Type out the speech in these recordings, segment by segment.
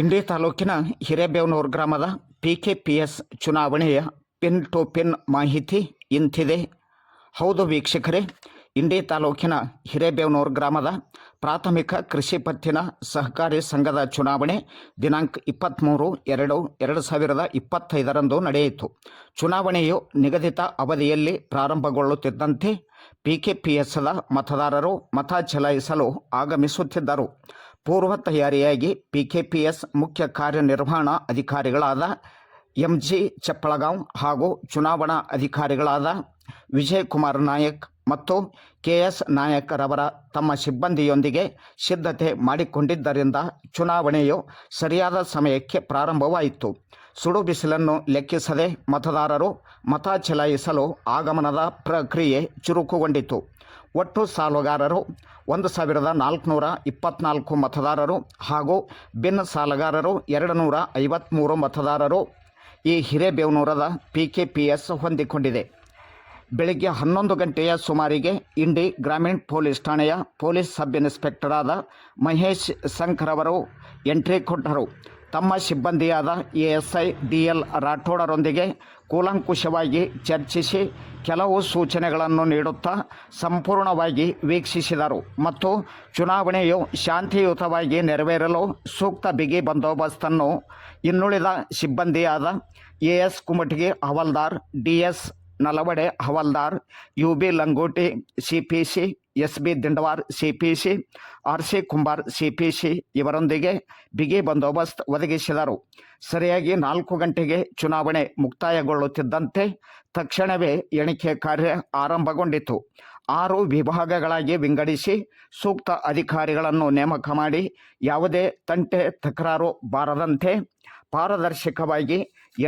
ಇಂಡಿ ತಾಲೂಕಿನ ಹಿರೇಬೇವನೂರು ಗ್ರಾಮದ P K P S ಚುನಾವಣೆಯ ಪಿನ್ ಟು ಪಿನ್ ಮಾಹಿತಿ ಇಂತಿದೆ. ಹೌದು ವೀಕ್ಷಕರೇ, ಇಂಡಿ ತಾಲೂಕಿನ ಹಿರೇಬೇವನೂರು ಗ್ರಾಮದ ಪ್ರಾಥಮಿಕ ಕೃಷಿ ಪತ್ತಿನ ಸಹಕಾರಿ ಸಂಘದ ಚುನಾವಣೆ ದಿನಾಂಕ ಇಪ್ಪತ್ತ್ಮೂರು ಎರಡು ಎರಡು ಸಾವಿರದ ಇಪ್ಪತ್ತೈದರಂದು ನಡೆಯಿತು. ಚುನಾವಣೆಯು ನಿಗದಿತ ಅವಧಿಯಲ್ಲಿ ಪ್ರಾರಂಭಗೊಳ್ಳುತ್ತಿದ್ದಂತೆ ಪಿ ಮತದಾರರು ಮತ ಚಲಾಯಿಸಲು ಆಗಮಿಸುತ್ತಿದ್ದರು. ಪೂರ್ವ ತಯಾರಿಯಾಗಿ ಪಿಕೆಪಿಎಸ್ ಮುಖ್ಯ ಕಾರ್ಯನಿರ್ವಹಣಾ ಅಧಿಕಾರಿಗಳಾದ ಎಂಜಿ ಚಪ್ಪಳಗಾಂವ್ ಹಾಗೂ ಚುನಾವಣಾ ಅಧಿಕಾರಿಗಳಾದ ವಿಜಯ್ ಕುಮಾರ್ ನಾಯಕ್ ಮತ್ತು ಕೆ ಎಸ್ ನಾಯಕರವರ ತಮ್ಮ ಸಿಬ್ಬಂದಿಯೊಂದಿಗೆ ಸಿದ್ಧತೆ ಮಾಡಿಕೊಂಡಿದ್ದರಿಂದ ಚುನಾವಣೆಯು ಸರಿಯಾದ ಸಮಯಕ್ಕೆ ಪ್ರಾರಂಭವಾಯಿತು. ಸುಡು ಬಿಸಿಲನ್ನು ಲೆಕ್ಕಿಸದೆ ಮತದಾರರು ಮತ ಚಲಾಯಿಸಲು ಆಗಮನದ ಪ್ರಕ್ರಿಯೆ ಚುರುಕುಗೊಂಡಿತು ಒಟ್ಟು ಸಾಲುಗಾರರು ಒಂದು ಸಾವಿರದ ನಾಲ್ಕುನೂರ ಇಪ್ಪತ್ನಾಲ್ಕು ಮತದಾರರು ಹಾಗೂ ಭಿನ್ನ ಸಾಲಗಾರರು ಎರಡು ನೂರ ಐವತ್ತ್ಮೂರು ಮತದಾರರು ಈ ಹಿರೇಬೇವನೂರದ ಪಿ ಕೆ ಪಿ ಎಸ್ ಹೊಂದಿಕೊಂಡಿದೆ. ಬೆಳಗ್ಗೆ ಹನ್ನೊಂದು ಗಂಟೆಯ ಸುಮಾರಿಗೆ ಇಂಡಿ ಗ್ರಾಮೀಣ ಪೊಲೀಸ್ ಠಾಣೆಯ ಪೊಲೀಸ್ ಸಬ್ ಇನ್ಸ್ಪೆಕ್ಟರ್ ಆದ ಮಹೇಶ್ ಶಂಕರ್ ಅವರು ಎಂಟ್ರಿ ಕೊಟ್ಟರು. ತಮ್ಮ ಸಿಬ್ಬಂದಿಯಾದ ASI S I D L ರಾಠೋಡರೊಂದಿಗೆ ಕೂಲಂಕುಷವಾಗಿ ಚರ್ಚಿಸಿ ಕೆಲವು ಸೂಚನೆಗಳನ್ನು ನೀಡುತ್ತಾ ಸಂಪೂರ್ಣವಾಗಿ ವೀಕ್ಷಿಸಿದರು ಮತ್ತು ಚುನಾವಣೆಯು ಶಾಂತಿಯುತವಾಗಿ ನೆರವೇರಲು ಸೂಕ್ತ ಬಿಗಿ ಬಂದೋಬಸ್ತನ್ನು ಇನ್ನುಳಿದ ಸಿಬ್ಬಂದಿಯಾದ ಎ ಎಸ್ ಕುಮಟಗಿ ಹವಾಲ್ದಾರ್ ಡಿ ಎಸ್ ನಲವಡೆ ಹವಾಲ್ದಾರ್ U B Langoti C P C S B Dindawar C P C R C Kumbar C P C ಇವರೊಂದಿಗೆ ಬಿಗಿ ಬಂದೋಬಸ್ತ್ ಒದಗಿಸಿದರು. ಸರಿಯಾಗಿ ನಾಲ್ಕು ಗಂಟೆಗೆ ಚುನಾವಣೆ ಮುಕ್ತಾಯಗೊಳ್ಳುತ್ತಿದ್ದಂತೆ ತಕ್ಷಣವೇ ಎಣಿಕೆ ಕಾರ್ಯ ಆರಂಭಗೊಂಡಿತು. ಆರು ವಿಭಾಗಗಳಾಗಿ ವಿಂಗಡಿಸಿ ಸೂಕ್ತ ಅಧಿಕಾರಿಗಳನ್ನು ನೇಮಕ ಮಾಡಿ ಯಾವುದೇ ತಂಟೆ ತಕರಾರು ಬಾರದಂತೆ ಪಾರದರ್ಶಕವಾಗಿ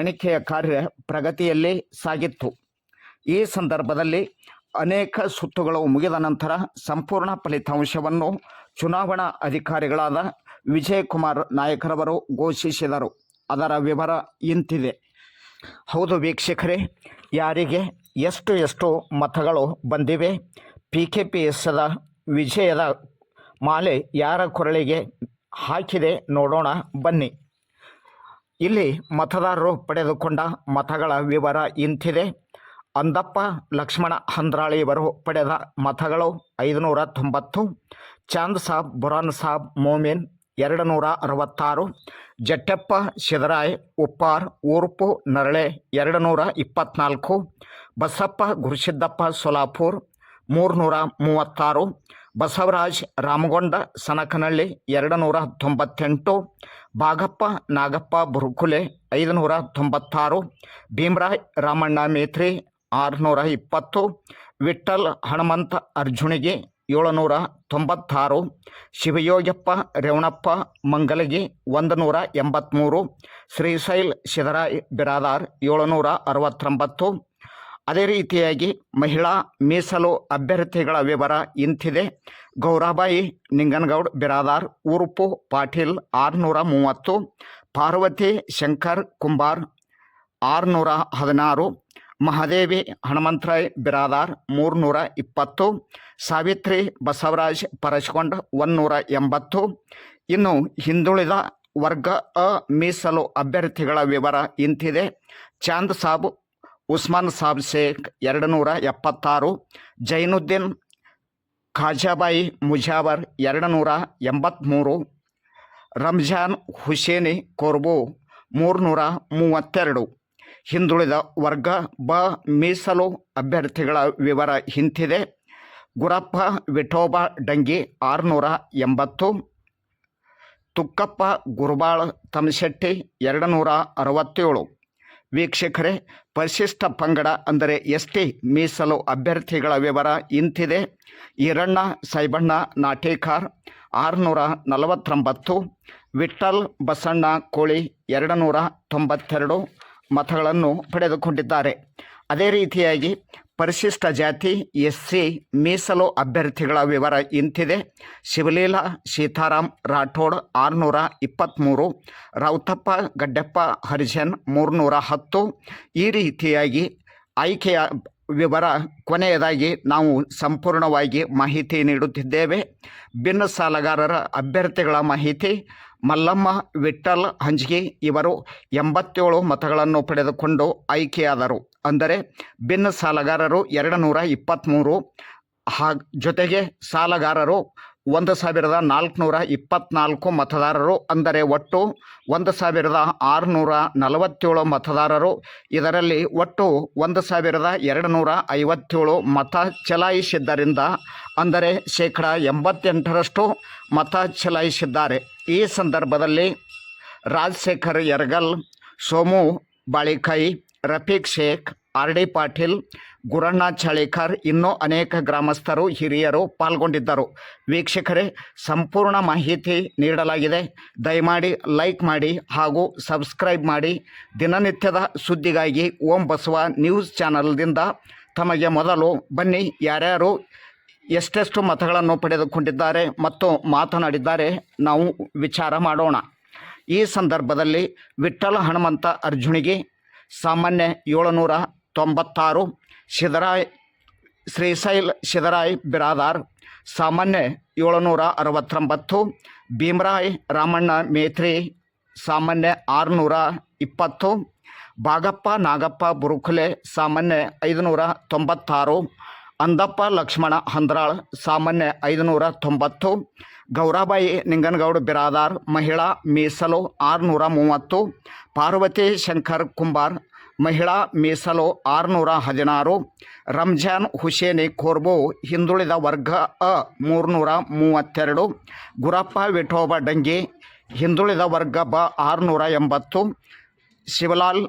ಎಣಿಕೆಯ ಕಾರ್ಯ ಪ್ರಗತಿಯಲ್ಲಿ ಸಾಗಿತ್ತು. ಈ ಸಂದರ್ಭದಲ್ಲಿ ಅನೇಕ ಸುತ್ತುಗಳು ಮುಗಿದ ನಂತರ ಸಂಪೂರ್ಣ ಫಲಿತಾಂಶವನ್ನು ಚುನಾವಣಾ ಅಧಿಕಾರಿಗಳಾದ ವಿಜಯಕುಮಾರ್ ನಾಯಕರವರು ಘೋಷಿಸಿದರು. ಅದರ ವಿವರ ಇಂತಿದೆ. ಹೌದು ವೀಕ್ಷಕರೇ, ಯಾರಿಗೆ ಎಷ್ಟು ಎಷ್ಟು ಮತಗಳು ಬಂದಿವೆ? ಪಿ ಕೆ ಪಿ ಎಸ್ದ ವಿಜಯದ ಮಾಲೆ ಯಾರ ಕೊರಳಿಗೆ ಹಾಕಿದೆ ನೋಡೋಣ, ಬನ್ನಿ. ಇಲ್ಲಿ ಮತದಾರರು ಪಡೆದುಕೊಂಡ ಮತಗಳ ವಿವರ ಇಂತಿದೆ. ಅಂದಪ್ಪ, ಲಕ್ಷ್ಮಣ ಹಂದ್ರಾಳಿಯವರು ಪಡೆದ ಮತಗಳು ಐದುನೂರ ತೊಂಬತ್ತು, ಚಾಂದ್ ಸಾಬ್, ಬುರಾನ್ ಸಾಬ್, ಮೋಮಿನ್ ಎರಡು ನೂರ ಅರವತ್ತಾರು, ಜಟ್ಟೆಪ್ಪ, ಶಿದರಾಯ್, ಉಪ್ಪಾರ್, ಊರ್ಪು, ನರಳೆ ಎರಡು ನೂರ ಇಪ್ಪತ್ತ್ನಾಲ್ಕು ಬಸಪ್ಪ, ಗುರುಸಿದ್ದಪ್ಪ, ಸೊಲಾಪುರ್ ಮೂರುನೂರ ಮೂವತ್ತಾರು, ಬಸವರಾಜ್, ರಾಮಗೊಂಡ ಸನಕನಹಳ್ಳಿ ಎರಡು ನೂರ ತೊಂಬತ್ತೆಂಟು, ಬಾಗಪ್ಪ, ನಾಗಪ್ಪ, ಬುರುಕುಲೆ ಐದುನೂರ ತೊಂಬತ್ತಾರು, ಭೀಮರಾಯ್, ರಾಮಣ್ಣ ಮೇತ್ರಿ ಆರುನೂರ ಇಪ್ಪತ್ತು ವಿಠಲ್ ಹನುಮಂತ ಅರ್ಜುನಿಗೆ ಏಳುನೂರ ತೊಂಬತ್ತಾರು ಶಿವಯೋಗಪ್ಪ ರೇವಣಪ್ಪ ಮಂಗಲಗಿ ಒಂದು ನೂರ ಎಂಬತ್ತ್ಮೂರು ಶ್ರೀಶೈಲ್ ಶಿದರಾಯ್ ಬಿರಾದಾರ್ ಏಳುನೂರ ಅರವತ್ತೊಂಬತ್ತು ಅದೇ ರೀತಿಯಾಗಿ ಮಹಿಳಾ ಮೀಸಲು ಅಭ್ಯರ್ಥಿಗಳ ವಿವರ ಇಂತಿದೆ. ಗೌರಾಬಾಯಿ ನಿಂಗನಗೌಡ್ ಬಿರಾದಾರ್, ಉರುಪು ಪಾಟೀಲ್ ಆರುನೂರ ಮೂವತ್ತು ಪಾರ್ವತಿ ಶಂಕರ್ ಕುಂಬಾರ್ ಆರುನೂರ ಹದಿನಾರು ಮಹಾದೇವಿ ಹನುಮಂತರಾಯ್ ಬಿರಾದಾರ್ ಮೂರುನೂರ ಇಪ್ಪತ್ತು, ಸಾವಿತ್ರಿ ಬಸವರಾಜ್ ಪರಶಕೊಂಡ ಒಂದುನೂರ ಎಂಬತ್ತು. ಇನ್ನು ಹಿಂದುಳಿದ ವರ್ಗ ಅ ಮೀಸಲು ಅಭ್ಯರ್ಥಿಗಳ ವಿವರ ಇಂತಿದೆ. ಚಾಂದ್ ಸಾಬ್, ಉಸ್ಮಾನ್ ಸಾಬ್ ಶೇಖ್ ಎರಡು ನೂರ ಎಪ್ಪತ್ತಾರು, ಜೈನುದ್ದೀನ್ ಖಾಜಾಬಾಯಿ ಮುಜಾವರ್ ಎರಡು ನೂರ ಎಂಬತ್ತ್ಮೂರು ರಂಜಾನ್ ಹುಸೇನಿ ಕೊರ್ಬು ಮೂರುನೂರ ಮೂವತ್ತೆರಡು. ಹಿಂದುಳಿದ ವರ್ಗ ಬ ಮೀಸಲು ಅಭ್ಯರ್ಥಿಗಳ ವಿವರ ಹಿಂತಿದೆ. ಗುರಪ್ಪ, ವಿಠೋಬಾ, ಡಂಗಿ ಆರುನೂರ ಎಂಬತ್ತು. ತುಕ್ಕಪ್ಪ, ಗುರುಬಾಳ್, ತಮಶೆಟ್ಟಿ ಎರಡು ನೂರ ಅರವತ್ತೇಳು. ವೀಕ್ಷಕರೇ, ಪರಿಶಿಷ್ಟ ಪಂಗಡ ಅಂದರೆ ಎಸ್ ಟಿ ಮೀಸಲು ಅಭ್ಯರ್ಥಿಗಳ ವಿವರ ಇಂತಿದೆ. ಈರಣ್ಣ, ಸೈಬಣ್ಣ, ನಾಟೇಕಾರ್ ಆರುನೂರ ನಲವತ್ತೊಂಬತ್ತು. ವಿಠಲ್ ಬಸಣ್ಣ, ಕೋಳಿ ಎರಡು ನೂರ ತೊಂಬತ್ತೆರಡು. ಮತಗಳನ್ನು ಪಡೆದುಕೊಂಡಿದ್ದಾರೆ. ಅದೇ ರೀತಿಯಾಗಿ ಪರಿಶಿಷ್ಟ ಜಾತಿ, ಎಸ್ ಸಿ, ಮೀಸಲು ಅಭ್ಯರ್ಥಿಗಳ ವಿವರ ಇಂತಿದೆ. ಶಿವಲೀಲಾ ಸೀತಾರಾಮ್ ರಾಠೋಡ್ ಆರುನೂರ ಇಪ್ಪತ್ತ್ಮೂರು ರೌತಪ್ಪ, ಗಡ್ಡಪ್ಪ, ಹರಿಜನ್ ಮೂರುನೂರ ಹತ್ತು. ಈ ರೀತಿಯಾಗಿ ಆಯ್ಕೆಯ ವಿವರ ಕೊನೆಯದಾಗಿ ನಾವು ಸಂಪೂರ್ಣವಾಗಿ ಮಾಹಿತಿ ನೀಡುತ್ತಿದ್ದೇವೆ. ಭಿನ್ನ ಸಾಲಗಾರರ ಅಭ್ಯರ್ಥಿಗಳ ಮಾಹಿತಿ, ಮಲ್ಲಮ್ಮ ವಿಠಲ್ ಹಂಜ್ಗಿ ಇವರು ಎಂಬತ್ತೇಳು ಮತಗಳನ್ನು ಪಡೆದುಕೊಂಡು ಆಯ್ಕೆಯಾದರು. ಅಂದರೆ ಭಿನ್ನ ಸಾಲಗಾರರು ಎರಡು ನೂರ ಇಪ್ಪತ್ತ್ಮೂರು ಹಾಗ ಜೊತೆಗೆ ಸಾಲಗಾರರು ಒಂದು ಸಾವಿರದ ನಾಲ್ಕುನೂರ ಇಪ್ಪತ್ತ್ನಾಲ್ಕು ಮತದಾರರು, ಅಂದರೆ ಒಟ್ಟು ಒಂದು ಸಾವಿರದ ಆರುನೂರ ನಲವತ್ತೇಳು ಮತದಾರರು. ಇದರಲ್ಲಿ ಒಟ್ಟು ಒಂದು ಸಾವಿರದ ಎರಡು ನೂರ ಐವತ್ತೇಳು ಮತ ಚಲಾಯಿಸಿದ್ದರಿಂದ, ಅಂದರೆ ಶೇಕಡ ಎಂಬತ್ತೆಂಟರಷ್ಟು ಮತ ಚಲಾಯಿಸಿದ್ದಾರೆ. ಈ ಸಂದರ್ಭದಲ್ಲಿ ರಾಜಶೇಖರ್ ಯರ್ಗಲ್ ಸೋಮು ಬಾಳಿಕೈ, ರಫೀಕ್ ಶೇಖ್ ಆರ್ ಡಿ ಪಾಟೀಲ್, ಗುರಣ್ಣ ಚಳಿಕರ್, ಇನ್ನೂ ಅನೇಕ ಗ್ರಾಮಸ್ಥರು, ಹಿರಿಯರು ಪಾಲ್ಗೊಂಡಿದ್ದರು. ವೀಕ್ಷಕರೇ, ಸಂಪೂರ್ಣ ಮಾಹಿತಿ ನೀಡಲಾಗಿದೆ. ದಯಮಾಡಿ ಲೈಕ್ ಮಾಡಿ ಹಾಗೂ ಸಬ್ಸ್ಕ್ರೈಬ್ ಮಾಡಿ. ದಿನನಿತ್ಯದ ಸುದ್ದಿಗಾಗಿ ಓಂ ಬಸವ ನ್ಯೂಸ್ ಚಾನಲ್ದಿಂದ ತಮಗೆ ಮೊದಲು ಬನ್ನಿ. ಯಾರ್ಯಾರು ಎಷ್ಟೆಷ್ಟು ಮತಗಳನ್ನು ಪಡೆದುಕೊಂಡಿದ್ದಾರೆ ಮತ್ತು ಮಾತನಾಡಿದ್ದಾರೆ, ನಾವು ವಿಚಾರ ಮಾಡೋಣ. ಈ ಸಂದರ್ಭದಲ್ಲಿ ವಿಠ್ಠಲ ಹನುಮಂತ ಅರ್ಜುನಿಗೆ ಸಾಮಾನ್ಯ ಏಳುನೂರ ತೊಂಬತ್ತಾರು, ಶಿದರಾಯ್, ಶ್ರೀಶೈಲ್ ಶಿದರಾಯ್ ಬಿರಾದಾರ್, ಸಾಮಾನ್ಯ ಏಳುನೂರ ಅರವತ್ತೊಂಬತ್ತು, ಭೀಮರಾಯ್ ರಾಮಣ್ಣ ಮೇತ್ರಿ, ಸಾಮಾನ್ಯ ಆರುನೂರ ಇಪ್ಪತ್ತು ಬಾಗಪ್ಪ ನಾಗಪ್ಪ ಬುರುಕುಲೆ, ಸಾಮಾನ್ಯ ಐದುನೂರ ತೊಂಬತ್ತಾರು, ಅಂದಪ್ಪ ಲಕ್ಷ್ಮಣ ಹಂದ್ರಾಳ್, ಸಾಮಾನ್ಯ ಐದುನೂರ ತೊಂಬತ್ತು, ಗೌರಾಬಾಯಿ ನಿಂಗನಗೌಡ ಬಿರಾದಾರ್, ಮಹಿಳಾ ಮೀಸಲು ಆರುನೂರ ಮೂವತ್ತು, ಪಾರ್ವತಿ ಶಂಕರ್ ಕುಂಬಾರ್ ಮಹಿಳಾ ಮೀಸಲು ಆರುನೂರ ಹದಿನಾರು, ರಂಜಾನ್ ಹುಸೇನಿ ಖೋರ್ಬು ಹಿಂದುಳಿದ ವರ್ಗ ಅ ಮೂರುನೂರ ಮೂವತ್ತೆರಡು, ಗುರಪ್ಪ ವಿಠೋಬ ಡಂಗಿ ಹಿಂದುಳಿದ ವರ್ಗ ಬ ಆರುನೂರ ಎಂಬತ್ತು, ಶಿವಲಾಲ್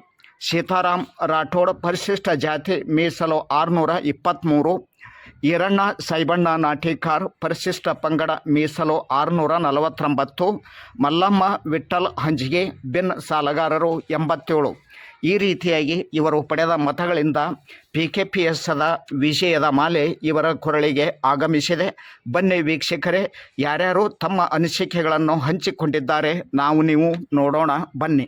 ಸೀತಾರಾಮ್ ರಾಠೋಡ್ ಪರಿಶಿಷ್ಟ ಜಾತಿ ಮೀಸಲು ಆರುನೂರ ಇಪ್ಪತ್ತ್ಮೂರು ಈರಣ್ಣ ಸೈಬಣ್ಣ ನಾಟಿಕಾರ್ ಪರಿಶಿಷ್ಟ ಪಂಗಡ ಮೀಸಲು ಆರುನೂರ ನಲವತ್ತೊಂಬತ್ತು, ಮಲ್ಲಮ್ಮ ವಿಠಲ್ ಹಂಜಿಗೆ ಬಿನ್ ಸಾಲಗಾರರು ಎಂಬತ್ತೇಳು. ಈ ರೀತಿಯಾಗಿ ಇವರು ಪಡೆದ ಮತಗಳಿಂದ ಪಿ ಕೆ ಪಿ ಎಸ್ದ ವಿಷಯದ ಮಾಲೆ ಇವರ ಕೊರಳಿಗೆ ಆಗಮಿಸಿದೆ. ಬನ್ನಿ ವೀಕ್ಷಕರೇ, ಯಾರ್ಯಾರು ತಮ್ಮ ಅನಿಸಿಕೆಗಳನ್ನು ಹಂಚಿಕೊಂಡಿದ್ದಾರೆ, ನಾವು ನೀವು ನೋಡೋಣ, ಬನ್ನಿ.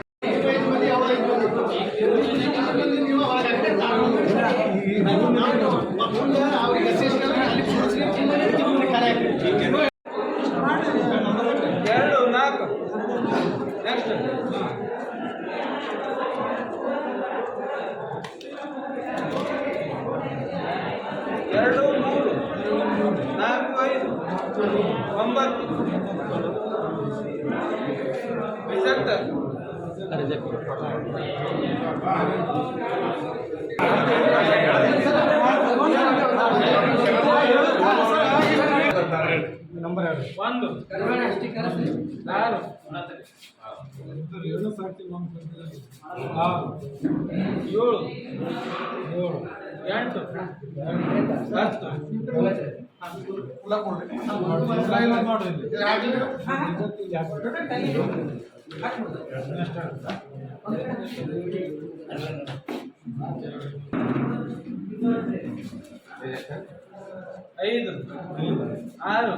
ನಂಬರ್ ಒಂದು ಆರು ಎರಡು ಸಾಕಿ ಆರು ಏಳು ಏಳು ಎಂಟು ಹತ್ತು ಇಲ್ಲ ನೋಡ್ರಿ ಇಲ್ಲಿ. ಐದು ಆರು.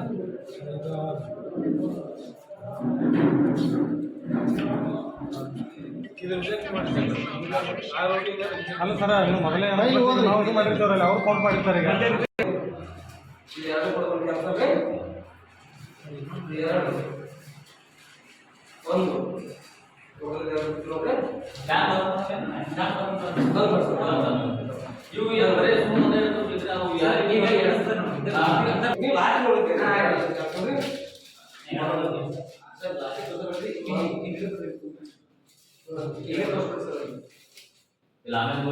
ಅಲ್ಲ ಸರ ನೀವು ಮೊದಲೇ ನಾವು ಇದು ಮಾಡಿರ್ತಾರಲ್ಲ ಅವ್ರು ಫೋನ್ ಮಾಡಿರ್ತಾರೆ ಈಗ. ಎರಡು ಒಂದು ಇವು ಅಂದ್ರೆ ಸುಮ್ಮನೆ ಯಾರಿಗೆ ನೀವು ಸರ್ ಇಲ್ಲ ಆಮೇಲೆ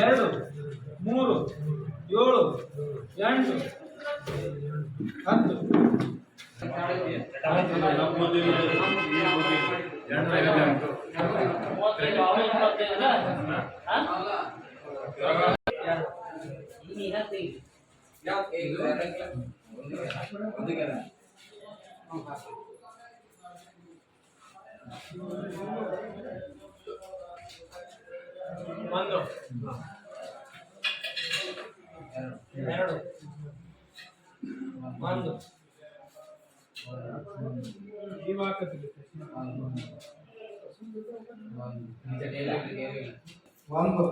ಎರಡು ಮೂರು ಏಳು ಎಂಟು ಹತ್ತು. मेरा कोई या एक అందుకేనా ಒಂದು ಎರಡು ಒಂದು ಒಂದು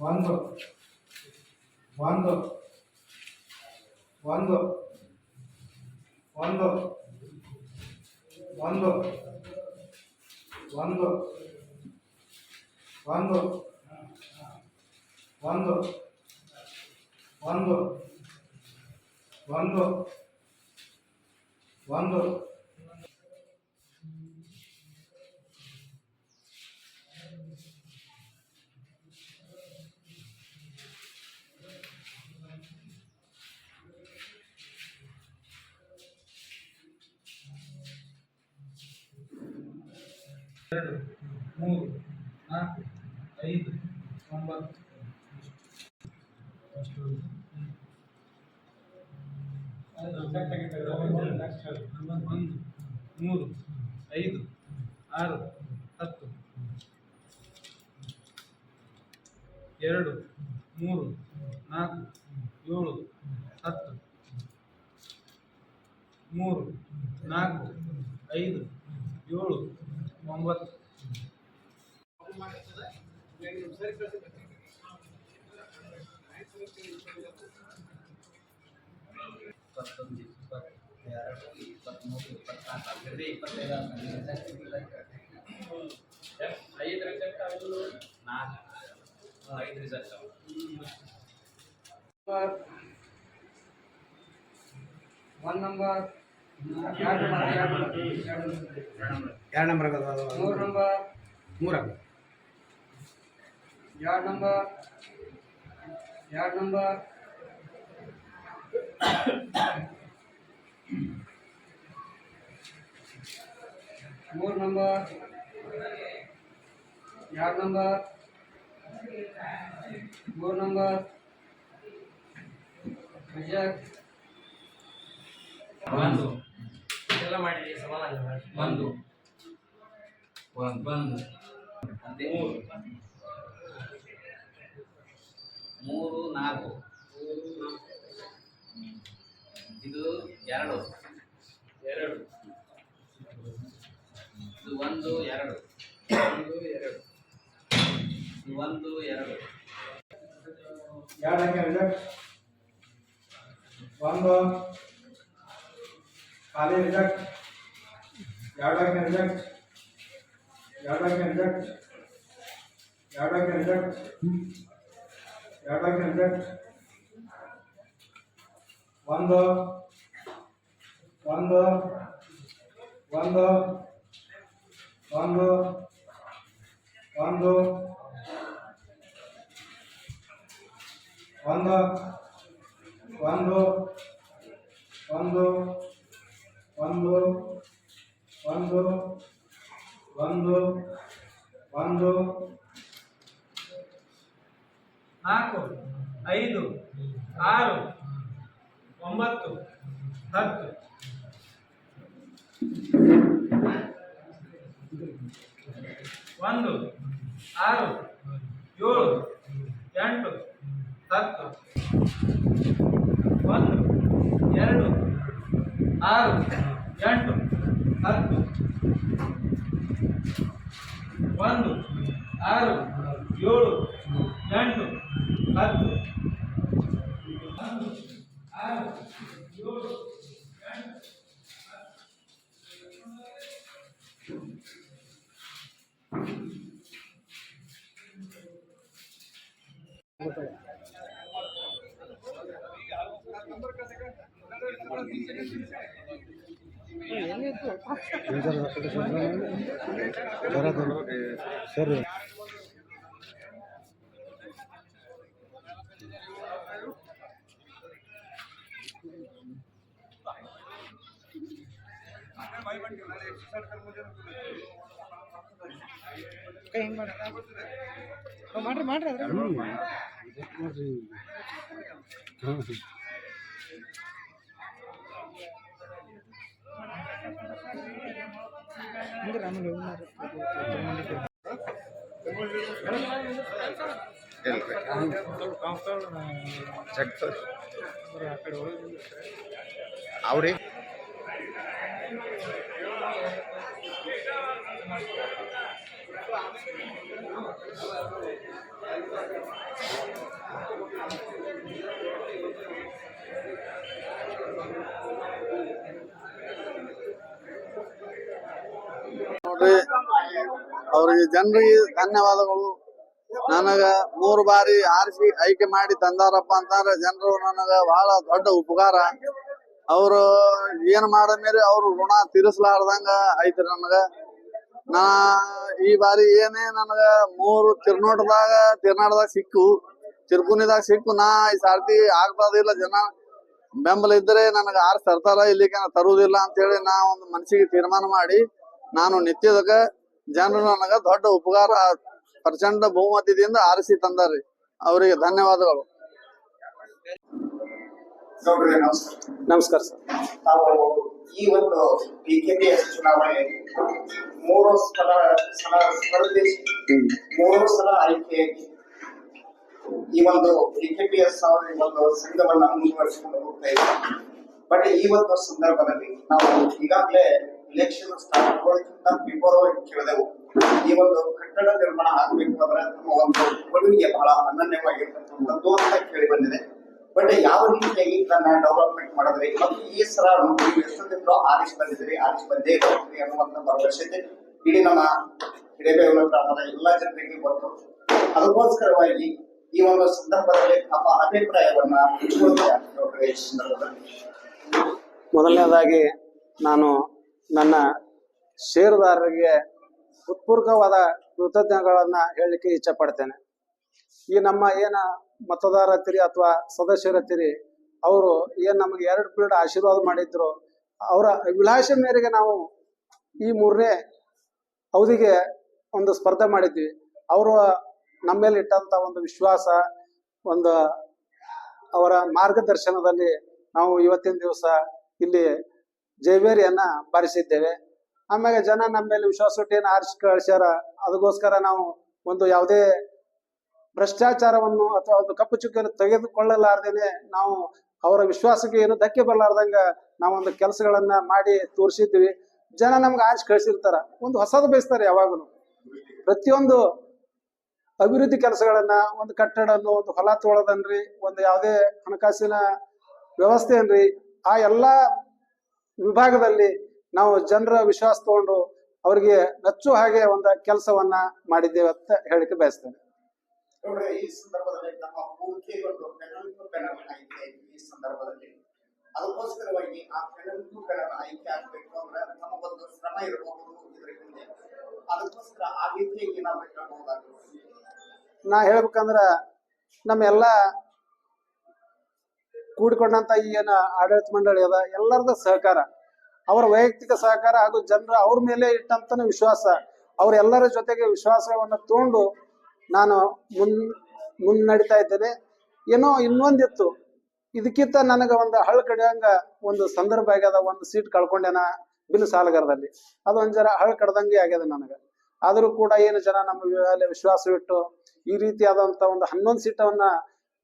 ಒಂದು ಒಂದು ಒಂದು ಒಂದು ಒಂದು ಒಂದು ಒಂದು ಒಂದು ಒಂದು ಒಂದು ಒಂದು সংবাদ ಐದು ರಿಸಲ್ಟ್ ಅವು ನಾಲ್ಕು ಐದು ರಿಸಲ್ಟ್ ಅವು ಒನ್ ನಂಬರ್ ಎರಡು ನಂಬರ್ ಎರಡು ನಂಬರ್ ಮೂರು ನಂಬರ್ ಮೂರ ಎರಡು ಯಾರ್ಡ್ ನಂಬರ್ ಯಾರ್ಡ್ ನಂಬರ್ ಮೂರ್ ನಂಬರ್ ಯಾರ್ಡ್ ನಂಬರ್ ಮೂರ್ ನಂಬರ್ ಅಜಾಕ್ ಬಂದು ಎಲ್ಲ ಮಾಡಿ ಸಮಾನ ಬಂದು ಬಂದು ಬಂದು ಅಂತ. ನಾಲ್ಕು. ಇದು ಎರಡು. ಎರಡು. ಇದು ಒಂದು ಎರಡು. ಒಂದು ಎರಡು. ಇದು ಒಂದು ಎರಡು. ಎರಡು ಹಾಕಿ ರಿಜೆಕ್ಟ್ ಒಂದು. ಖಾಲಿ ರಿಜೆಕ್ಟ್ ಎರಡು ಹಾಕಿ ರಿಜೆಕ್ಟ್ ಎರಡು ಹಾಕಿ ರಿಜೆಕ್ಟ್ ಎರಡು ಹಾಕಿ ರಿಜೆಕ್ಟ್ ಎರಡು ಹಾಕಿ ರಿಜೆಕ್ಟ್ ಒಂದು ಒಂದು ಒಂದು ಒಂದು ಒಂದು ಒಂದು ಒಂದು ಒಂದು ಒಂದು ಒಂದು ಒಂದು ಒಂದು ನಾಲ್ಕು, ಐದು, ಆರು, ಒಂಬತ್ತು, ಹತ್ತು. ಒಂದು, ಆರು, ಏಳು, ಎಂಟು, ಹತ್ತು. ಒಂದು, ಎರಡು, ಆರು, ಎಂಟು, ಹತ್ತು. ಒಂದು, ಆರು, ಏಳು, ಎಂಟು. ಸರ್ ಮಾಡ್ರಿ? ಆರು ಏಳು ಎಂಟು ಸರಿ ಅವ್ರಿ? ನೋಡ್ರಿ ಅವ್ರಿಗೆ ಜನರಿಗೆ ಧನ್ಯವಾದಗಳು. ನನಗ ಮೂರು ಬಾರಿ ಆರಿಸಿ ಆಯ್ಕೆ ಮಾಡಿ ತಂದಾರಪ್ಪ ಅಂತಂದ್ರೆ ಜನರು ನನಗ ಬಹಳ ದೊಡ್ಡ ಉಪಕಾರ. ಅವರು ಏನ್ ಮಾಡ ಮಾಡಿದ್ಮೇಲೆ ಅವ್ರು ಋಣ ತೀರಿಸ್ಲಾರ್ದಂಗ ಐತ್ರಿ ನಮಗ. ನಾ ಈ ಬಾರಿ ಏನೇ ನನಗ ಮೂರು ತಿರ್ನೋಟದಾಗ ತಿರ್ನಾಡದಾಗ ಸಿಕ್ಕು ತಿರ್ಕುನಿದಾಗ ಸಿಕ್ಕು, ನಾ ಈ ಸಾರ್ತಿ ಆಗ್ತದಿಲ್ಲ ಜನ. ಬೆಂಬಲ ಇದ್ರೆ ನನಗ ಆರ್ ತರ್ತಾರ ಇಲ್ಲಿಗೆ ತರುವುದಿಲ್ಲ ಅಂತ ಹೇಳಿ ನಾ ಒಂದು ಮನಸ್ಸಿಗೆ ತೀರ್ಮಾನ ಮಾಡಿ, ನಾನು ನಿತ್ಯದಾಗ ಜನರು ನನಗ ದೊಡ್ಡ ಉಪಕಾರ ಪ್ರಚಂಡ ಬಹುಮತದಿಂದ ಆರಿಸಿ ತಂದಾರ್ರಿ. ಅವರಿಗೆ ಧನ್ಯವಾದಗಳು. ಗೌಡ್ರೆ ನಮಸ್ಕಾರ. ನಮಸ್ಕಾರ ಸರ್. ನಾವು ಈ ಒಂದು ಬಿಜೆಪಿ ಚುನಾವಣೆ ಮೂರು ಸಲ ಸಲ ಸ್ಪರ್ಧಿಸಿ ಮೂರು ಸಲ ಆಯ್ಕೆಯಾಗಿ ಈ ಒಂದು ಬಿಜೆಪಿ ಅವರ ಒಂದು ಸಂಘವನ್ನ ಮುಂದುವರಿಸಿಕೊಂಡು ಹೋಗ್ತಾ ಇದೆ. ಬಟ್ ಈ ಒಂದು ಸಂದರ್ಭದಲ್ಲಿ ನಾವು ಈಗಾಗಲೇ ಇಲೆಕ್ಷನ್ ಸ್ಟಾರ್ಟ್ ಆಗೋದಕ್ಕಿಂತ ಬಿಫೋರ್ ಕೇಳಿದೆವು. ಈ ಒಂದು ಕಟ್ಟಡ ನಿರ್ಮಾಣ ಆಗಬೇಕು ಅಂದ್ರೆ ನಮ್ಮ ಒಂದು ಕೊಡುಗೆ ಬಹಳ ಅನನ್ಯವಾಗಿರ್ತಕ್ಕಂಥದ್ದು ಅಂತ ಕೇಳಿ ಬಂದಿದೆ. ಬಟ್ ಯಾವ ರೀತಿಯಾಗಿ ಇದನ್ನ ಡೆವಲಪ್ಮೆಂಟ್ ಮಾಡಿದ್ರಿ, ಮತ್ತು ಈ ಸಲ ನೀವು ಆರಿಸಿ ಬಂದಿದ್ರಿ ಆರಿಸಿ ಬಂದೇ ಬರ್ತೀರಿ ಅನ್ನುವಂತ ಭರವಸೆ ಇಡೀ ನಮ್ಮ ಹಿರೇಬೇಗೂರು ಗ್ರಾಮದ ಎಲ್ಲಾ ಜನರಿಗೆ ಗೊತ್ತು. ಅದಕ್ಕೋಸ್ಕರವಾಗಿ ಈ ಒಂದು ಸಂದರ್ಭದಲ್ಲಿ ನಮ್ಮ ಅಭಿಪ್ರಾಯವನ್ನ ಮೊದಲನೇದಾಗಿ ನಾನು ನನ್ನ ಷೇರುದಾರರಿಗೆ ಉತ್ಪೂರ್ವಕವಾದ ಕೃತಜ್ಞಗಳನ್ನ ಹೇಳಲಿಕ್ಕೆ ಇಚ್ಛೆ ಪಡ್ತೇನೆ. ಈ ನಮ್ಮ ಏನ ಮತದಾರತಿರಿ ಅಥವಾ ಸದಸ್ಯರತಿರಿ ಅವರು ಏನು ನಮಗೆ ಎರಡು ಪೀರಿಯಡ್ ಆಶೀರ್ವಾದ ಮಾಡಿದ್ರು, ಅವರ ವಿಳಾಸ ಮೇರೆಗೆ ನಾವು ಈ ಮೂರನೇ ಅವಧಿಗೆ ಒಂದು ಸ್ಪರ್ಧೆ ಮಾಡಿದ್ವಿ. ಅವರು ನಮ್ಮ ಮೇಲೆ ಇಟ್ಟಂತ ಒಂದು ವಿಶ್ವಾಸ, ಒಂದು ಅವರ ಮಾರ್ಗದರ್ಶನದಲ್ಲಿ ನಾವು ಇವತ್ತಿನ ದಿವಸ ಇಲ್ಲಿ ಜೈವೇರಿಯನ್ನ ಬಾರಿಸಿದ್ದೇವೆ. ಆಮೇಲೆ ಜನ ನಮ್ಮ ಮೇಲೆ ವಿಶ್ವಾಸ ಆರಿಸಿ ಕಳಿಸ್ಯಾರ, ಅದಕ್ಕೋಸ್ಕರ ನಾವು ಒಂದು ಯಾವುದೇ ಭ್ರಷ್ಟಾಚಾರವನ್ನು ಅಥವಾ ಒಂದು ಕಪ್ಪು ಚುಕ್ಕಿಯನ್ನು ತೆಗೆದುಕೊಳ್ಳಲಾರ್ದೇನೆ ನಾವು ಅವರ ವಿಶ್ವಾಸಕ್ಕೆ ಏನು ಧಕ್ಕೆ ಬರಲಾರ್ದಂಗ ನಾವೊಂದು ಕೆಲಸಗಳನ್ನ ಮಾಡಿ ತೋರಿಸಿದ್ವಿ ಜನ ನಮ್ಗೆ ಆಚೆ ಕಳಿಸಿರ್ತಾರ. ಒಂದು ಹೊಸದು ಬಯಸ್ತಾರೆ ಯಾವಾಗಲೂ. ಪ್ರತಿಯೊಂದು ಅಭಿವೃದ್ಧಿ ಕೆಲಸಗಳನ್ನ, ಒಂದು ಕಟ್ಟಡನ್ನು ಒಂದು ಹೊಲ ತೋಳದನ್ರಿ, ಒಂದು ಯಾವುದೇ ಹಣಕಾಸಿನ ವ್ಯವಸ್ಥೆ ಅನ್ರಿ ಆ ಎಲ್ಲಾ ವಿಭಾಗದಲ್ಲಿ ನಾವು ಜನರ ವಿಶ್ವಾಸ ತಗೊಂಡು ಅವರಿಗೆ ನಚ್ಚು ಹಾಗೆ ಒಂದು ಕೆಲಸವನ್ನ ಮಾಡಿದ್ದೇವೆ ಅಂತ ಹೇಳಿಕೆ ಬಯಸ್ತೇನೆ. ನೋಡ್ರಿ ಈ ಸಂದರ್ಭದಲ್ಲಿ ನಮ್ಮ ಪೂರ್ತಿ ಒಂದು ಪೆನಲ್ ಆಯ್ಕೆ ಈ ಸಂದರ್ಭದಲ್ಲಿ. ಅದಕ್ಕೋಸ್ಕರವಾಗಿ ಆ ಪೆನಲ್ ಟು ಪೆನಲ್ ಆಯ್ಕೆ ಆಗ್ಬೇಕು ಅಂದ್ರೆ ನಮಗೊಂದು ಶ್ರಮ ಇರಬಹುದು ಇದ್ರ ಹಿಂದೆ. ಅದಕ್ಕೋಸ್ಕರ ಆ ರೀತಿಯಾಗಿ ನಾವು ಹೇಳ್ಬಹುದಾಗುತ್ತೆ ನಾ ಹೇಳ್ಬೇಕಂದ್ರ ನಮ್ಮೆಲ್ಲ ಕೂಡಿಕೊಂಡಂತ ಈ ಏನ ಆಡಳಿತ ಮಂಡಳಿ ಅದ ಎಲ್ಲರದ ಸಹಕಾರ. ಅವರ ವೈಯಕ್ತಿಕ ಸಹಕಾರ ಹಾಗೂ ಜನರ ಅವ್ರ ಮೇಲೆ ಇಟ್ಟಂತನ ವಿಶ್ವಾಸ, ಅವರೆಲ್ಲರ ಜೊತೆಗೆ ವಿಶ್ವಾಸವನ್ನು ತಗೊಂಡು ನಾನು ಮುನ್, ಮುನ್ನಡಿತಾ ಇದ್ದೇನೆ. ಏನೋ ಇನ್ನೊಂದಿತ್ತು ಇದಕ್ಕಿಂತ ನನಗೆ ಒಂದು ಹಳ್ಳ ಕಡಿಯಂಗ ಒಂದು ಸಂದರ್ಭ ಆಗ್ಯದ. ಒಂದು ಸೀಟ್ ಕಳ್ಕೊಂಡೇನ ಬಿಲ್ ಸಾಲಗಾರದಲ್ಲಿ. ಅದು ಒಂದ್ ಜರ ಹಳ್ಳ ಕಡ್ದಂಗೆ ಆಗ್ಯದ ನನಗೆ. ಆದರೂ ಕೂಡ ಏನು ಜನ ನಮ್ಮ ವಿಶ್ವಾಸ ವಿಶ್ವಾಸವಿಟ್ಟು ಈ ರೀತಿಯಾದಂತ ಒಂದು ಹನ್ನೊಂದು ಸೀಟವನ್ನ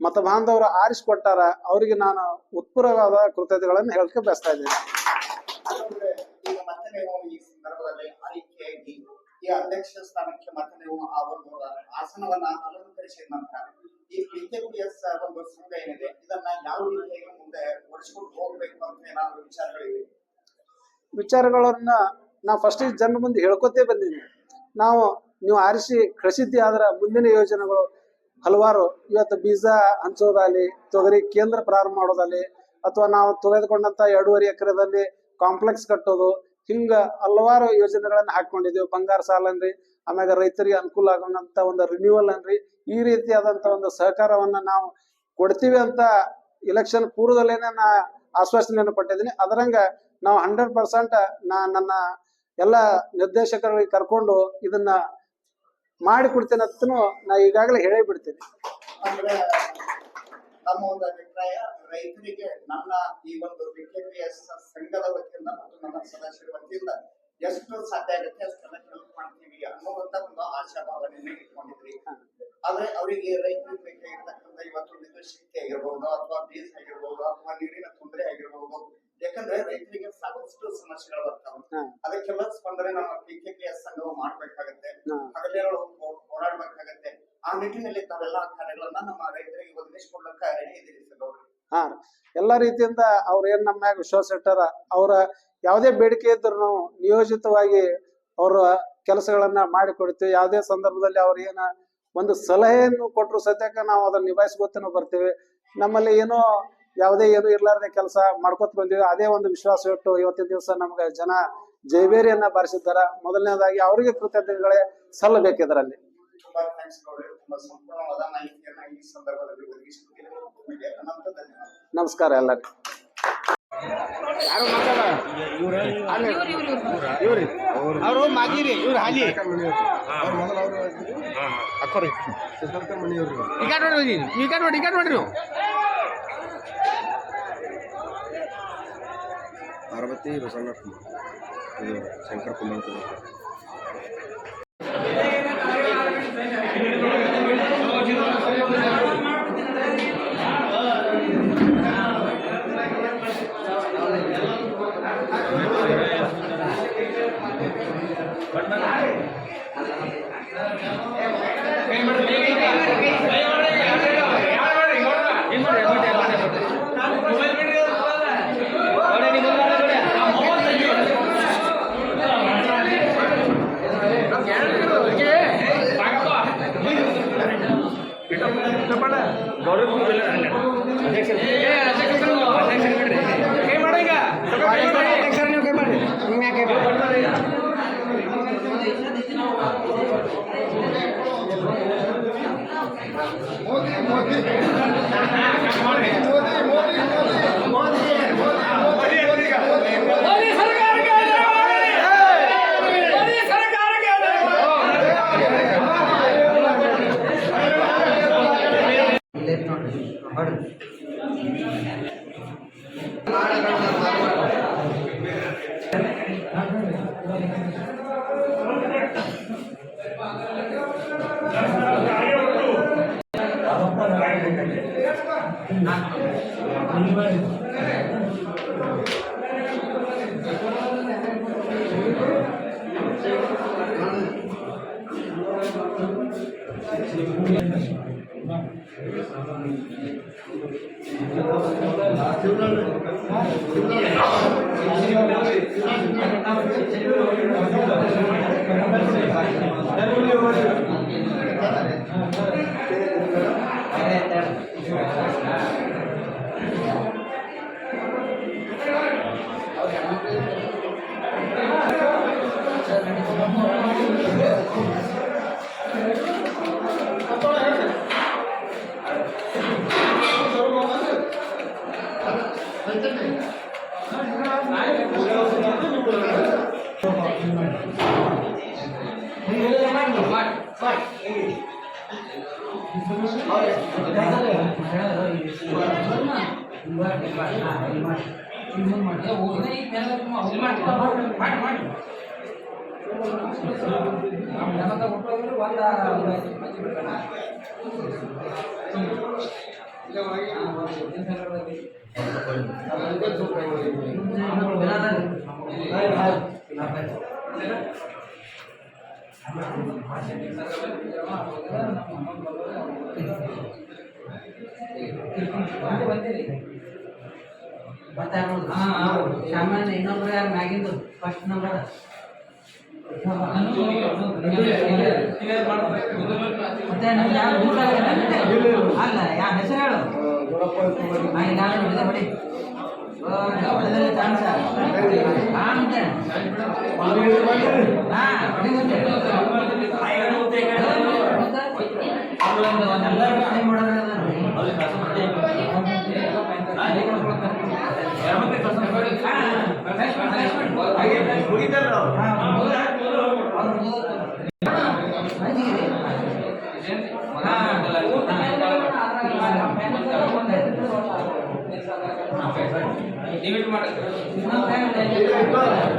ಮತ ಬಾಂಧವರು ಆರಿಸಿಕೊಟ್ಟಾರ, ಅವರಿಗೆ ನಾನು ಉತ್ಪುರವಾದ ಕೃತಜ್ಞತೆಗಳನ್ನು ಹೇಳಕ್ಕೆ ಬಯಸ್ತಾ ಇದ್ದೀನಿ ಅಂದ್ರೆ ಈಗ ಮತ್ತೆ ನೀವು ಈ ಸಂದರ್ಭದಲ್ಲಿ ಆಯ್ಕೆಯಾಗಿ ಈ ಅಧ್ಯಕ್ಷ ಸ್ಥಾನಕ್ಕೆ ಮತ್ತೆ ನೀವು ಒಂದು ಆಸನವನ್ನ ಅಲಂಕರಿಸಿದ ನಂತರ ಈ ಬಿಜೆಪಿಎಸ್ ಒಂದು ಸಂಘ ಏನಿದೆ, ಇದನ್ನ ಯಾವ ರೀತಿಯಾಗಿ ಮುಂದೆ ಓಡಿಸ್ಕೊಂಡು ಹೋಗ್ಬೇಕು ಅಂತ ಏನಾದ್ರು ವಿಚಾರಗಳಿವೆ? ವಿಚಾರಗಳನ್ನ ನಾವು ಫಸ್ಟ್ ಜನರ ಮುಂದೆ ಹೇಳ್ಕೊತೇ ಬಂದಿದ್ದೀನಿ ನಾವು, ನೀವು ಆರಿಸಿ ಕಳಿಸಿದ್ದಿ, ಆದ್ರೆ ಮುಂದಿನ ಯೋಜನೆಗಳು ಹಲವಾರು, ಇವತ್ತು ಬೀಜ ಹಂಚೋದಾಗಲಿ, ತೊಗರಿ ಕೇಂದ್ರ ಪ್ರಾರಂಭ ಮಾಡೋದಾಗಲಿ, ಅಥವಾ ನಾವು ತೆಗೆದುಕೊಂಡಂತ ಎರಡೂವರೆ ಎಕರೆದಲ್ಲಿ ಕಾಂಪ್ಲೆಕ್ಸ್ ಕಟ್ಟೋದು ಹಿಂಗ ಹಲವಾರು ಯೋಜನೆಗಳನ್ನ ಹಾಕೊಂಡಿದ್ದೀವಿ ಬಂಗಾರ ಸಾಲ ಅನ್ರಿ, ಆಮ್ಯಾಗ ರೈತರಿಗೆ ಅನುಕೂಲ ಆಗುವಂತ ಒಂದು ರಿನ್ಯೂವಲ್ ಅನ್ರಿ. ಈ ರೀತಿಯಾದಂತ ಒಂದು ಸಹಕಾರವನ್ನ ನಾವು ಕೊಡ್ತೀವಿ ಅಂತ ಇಲೆಕ್ಷನ್ ಪೂರ್ವದಲ್ಲೇನೆ ನಾ ಆಶ್ವಾಸನೆಯನ್ನು ಕೊಟ್ಟಿದ್ದೀನಿ. ಅದರಂಗ ನಾವು ಹಂಡ್ರೆಡ್ ಪರ್ಸೆಂಟ್ ನಾ ನನ್ನ ಎಲ್ಲ ನಿರ್ದೇಶಕರಿಗೆ ಕರ್ಕೊಂಡು ಇದನ್ನ ಮಾಡಿ ಕೊಡ್ತೇನೆ ನಾ ಈಗಾಗಲೇ ಹೇಳೇ ಬಿಡ್ತೀನಿ. ನಮ್ಮ ಒಂದು ಅಭಿಪ್ರಾಯ, ರೈತರಿಗೆ ನನ್ನ ಈ ಒಂದು ಬಿಕೆಪಿಎಸ್ ಸಂಘದ ವತಿಯಿಂದ ಮತ್ತು ನಮ್ಮ ಸದಸ್ಯರ ವತಿಯಿಂದ ಎಷ್ಟು ಸಾಧ್ಯ ಆಗುತ್ತೆ ಅಷ್ಟೆಲ್ಲ ಹೆಲ್ಪ್ ಮಾಡ್ತೀವಿ ಅನ್ನುವಂತ ಒಂದು ಆಶಾಭಾವನೆಯನ್ನ ಇಟ್ಕೊಂಡಿದ್ರಿ. ಆದ್ರೆ ಅವರಿಗೆ ರೈತರ ಬಗ್ಗೆ ಇರತಕ್ಕಂಥ ಇವತ್ತು ವಿದ್ಯುತ್ ಆಗಿರ್ಬಹುದು ಆಗಿರ್ಬೋದು ಅಥವಾ ಬೀಜ ಆಗಿರ್ಬೋದು ಅಥವಾ ನೀರಿನ ತೊಂದರೆ ಆಗಿರ್ಬೋದು ಯಾಕಂದ್ರೆ ರೈತರಿಗೆ ಸಾಕಷ್ಟು ಸಮಸ್ಯೆಗಳು ಬರ್ತಾವೆ ಹ್ಮ್. ಅದಕ್ಕೆಲ್ಲ ಸ್ಪಂದನೆ ನಮ್ಮ ಪಿಕೆಪಿಎಸ್ ಸಂಘವು ಮಾಡ್ಬೇಕಾಗತ್ತೆ. ಹಗಲಿರುಳು ಹೋರಾಡ್ಬೇಕಾಗತ್ತೆ ಆ ನಿಟ್ಟಿನಲ್ಲಿ ತಾವೆಲ್ಲ ಕಾರ್ಯಗಳನ್ನ ನಮ್ಮ ರೈತರಿಗೆ ಒದಗಿಸಿಕೊಡ್ಲಕ್ಕ ರೆಡಿ ಇದೀರಿ ಸರ್. ಹಾ ಎಲ್ಲ ರೀತಿಯಿಂದ ಅವ್ರ ಏನ್ ನಮ್ಮ ಮ್ಯಾಗ ವಿಶ್ವಾಸ ಇಟ್ಟಾರ ಅವರ ಯಾವುದೇ ಬೇಡಿಕೆ ಇದ್ರು ನಾವು ನಿಯೋಜಿತವಾಗಿ ಅವರ ಕೆಲಸಗಳನ್ನ ಮಾಡಿಕೊಡ್ತೀವಿ ಯಾವುದೇ ಸಂದರ್ಭದಲ್ಲಿ ಅವ್ರ ಏನ ಒಂದು ಸಲಹೆಯನ್ನು ಕೊಟ್ಟರು ಸದ್ಯಕ್ಕೆ ನಾವು ಅದನ್ನ ನಿಭಾಯಿಸ್ಕೊತೇನೆ ಬರ್ತೀವಿ. ನಮ್ಮಲ್ಲಿ ಏನೋ ಯಾವುದೇ ಏನು ಇರಲಾರದೆ ಕೆಲಸ ಮಾಡ್ಕೊತ ಬಂದಿವಿ. ಅದೇ ಒಂದು ವಿಶ್ವಾಸ ಇಟ್ಟು ಇವತ್ತಿನ ದಿವಸ ನಮ್ಗೆ ಜನ ಜೈಬೇರಿಯನ್ನ ಬಾರಿಸಿದ್ದಾರೆ. ಮೊದಲನೇದಾಗಿ ಅವರಿಗೆ ಕೃತಜ್ಞತೆಗಳೇ ಸಲ್ಲಬೇಕು ನಮಸ್ಕಾರ ತುಂಬಾ ಥ್ಯಾಂಕ್ಸ್ ಮಾತಾಡ ಎಲ್ಲರಿಗೂ ಅವರು ಮಾಗಿರಿ ಇವ್ರು ಹಾಲಿ. ಅವ್ರು ಮೊದಲು ಅವರು ಅಕ್ಕೋರಿ ಈಗ ನೋಡ್ರಿ ಈಗ ನೋಡ್ರಿ ಈಗ ನೋಡ್ರಿ ನೀವು. ಪಾರ್ವತಿ ಬಸವಣ್ಣ ಕುಮಾರ್ ಇದು ಶಂಕರ್ ಕುಮಾರ್ ಕುಮಾರ್. Gracias. ಮತ್ತೆ ಸಾಮಾನ್ಯ ಇನ್ನೊಬ್ರು ಯಾರು ಮ್ಯಾಗಿಂದು ಫಸ್ಟ್ ನಂಬರ್ ಮತ್ತೆ ನಮ್ಗೆ ಯಾರು ಗೊತ್ತಾಗಲ್ಲ ಅಲ್ಲ ಯಾ ಹೆಸರು ಹೇಳು ದೊಡ್ಡಪ್ಪ ನಾನು ನೋಡಿದೆ ಬಿಡಿ ಹೊಡೆದಲ್ಲಿ ಚಾನ್ಸ ಹಾ Amen.